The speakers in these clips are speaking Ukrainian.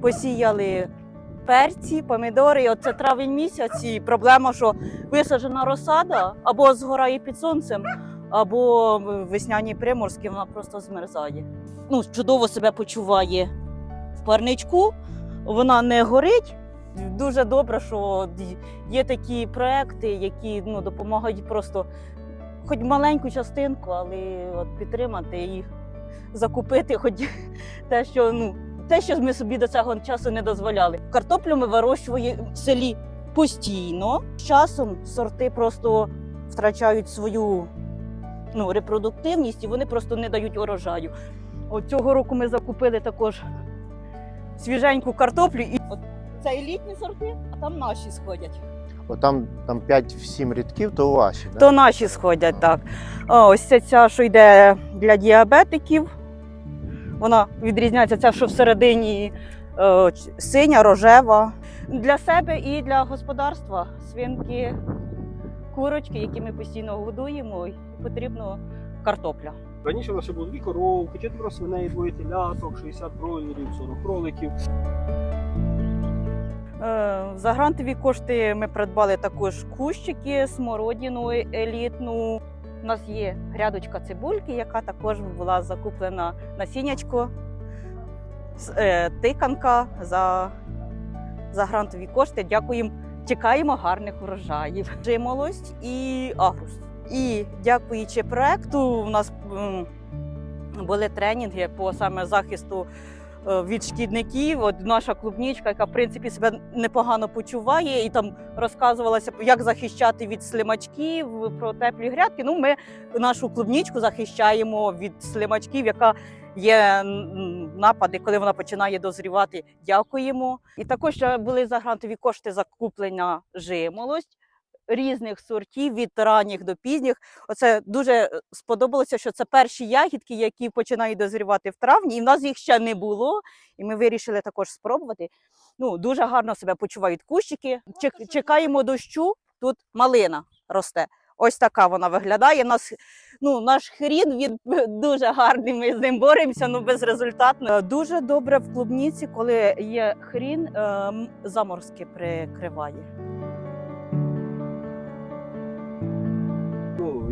посіяли перці, помідори. І оце травень місяць. І проблема, що висаджена розсада або згорає під сонцем, або весняні приморські вона просто змерзає. Ну, чудово себе почуває в парничку, вона не горить. Дуже добре, що є такі проекти, які ну, допомагають просто хоч маленьку частинку, але от підтримати і закупити хоч те, що ну. Те, що ми собі до цього часу не дозволяли. Картоплю ми вирощуємо в селі постійно. З часом сорти просто втрачають свою ну, репродуктивність і вони просто не дають урожаю. От цього року ми закупили також свіженьку картоплю. І от це елітні сорти, а там наші сходять. От там, там 5-7 рядків, то ваші, да? То наші сходять так. А, ось ця, ця, що йде для діабетиків. Вона відрізняється ця, що всередині е, синя, рожева. Для себе і для господарства свинки, курочки, які ми постійно годуємо, і потрібно картопля. Раніше у нас було дві коровки, четверо свиней, двоє теляток, 60 бройлерів, 40 кроликів. Е, За грантові кошти ми придбали також кущики, смородину елітну. У нас є грядочка цибульки, яка також була закуплена насіннячко, е, тиканка за, за грантові кошти. Дякуємо. Чекаємо гарних урожаїв. Жимолость і агрус. І дякуючи проекту, у нас були тренінги по саме захисту від шкідників. От наша клубнічка, яка в принципі себе непогано почуває, і там розказувалося, як захищати від слимачків про теплі грядки. Ну, ми нашу клубнічку захищаємо від слимачків, яка є напади, коли вона починає дозрівати. Дякуємо. І також були за грантові кошти закуплення жимолость. Різних сортів від ранніх до пізніх. Оце дуже е, сподобалося, що це перші ягідки, які починають дозрівати в травні, і в нас їх ще не було. І ми вирішили також спробувати. Ну, дуже гарно себе почувають кущики. Чек- Чекаємо дощу. Тут малина росте. Ось така вона виглядає. Нас, ну, наш хрін він дуже гарний. Ми з ним боремося, ну безрезультатно. Дуже добре в клубніці, коли є хрін, ем, заморозки прикриває.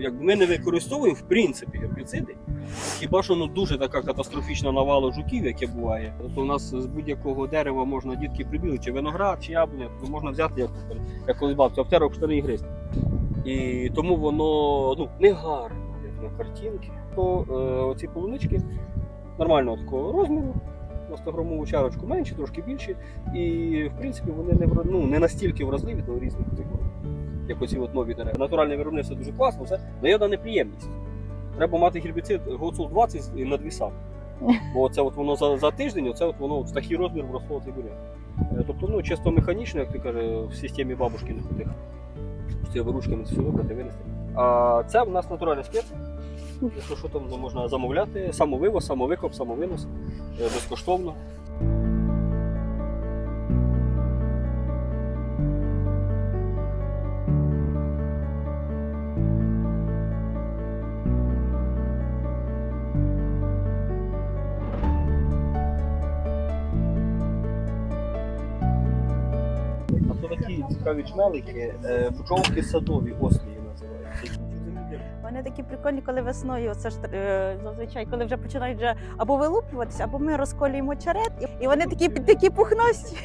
Якби ми не використовуємо в принципі гербіциди. Хіба що ну дуже така катастрофічна навала жуків, яке буває. Тобто у нас з будь-якого дерева можна дітки прибіли, чи виноград, чи яблуня, то можна взяти, як, як колись бабця, обтерок штани і гризти. І тому воно ну, не гарно, як на картинки. То е, оці полунички нормального такого розміру, на 100 грамову чарочку менші, трошки більші. І в принципі вони не, ну, не настільки вразливі до різних категорій як оці от нові дерева. Натуральне виробництво дуже класно, все, але є одна неприємність. Треба мати гербіцид Гоцул 20 і на дві сам. Бо це от воно за, за тиждень, оце от воно в такий розмір вросло цей буряк. Е, Тобто, ну, чисто механічно, як ти каже, в системі бабушкиних тих. Цими ручками це все вибрати, винести. А це в нас натуральна спеція. Якщо що там можна замовляти, самовивоз, самовикоп, самовинос, е, безкоштовно. Такі цікаві чмелики, е, бджолки садові, ослії називаються. Вони такі прикольні, коли весною, це ж е, зазвичай, коли вже починають вже або вилупуватися, або ми розколюємо черед, і- і вони такі такі пухнасті.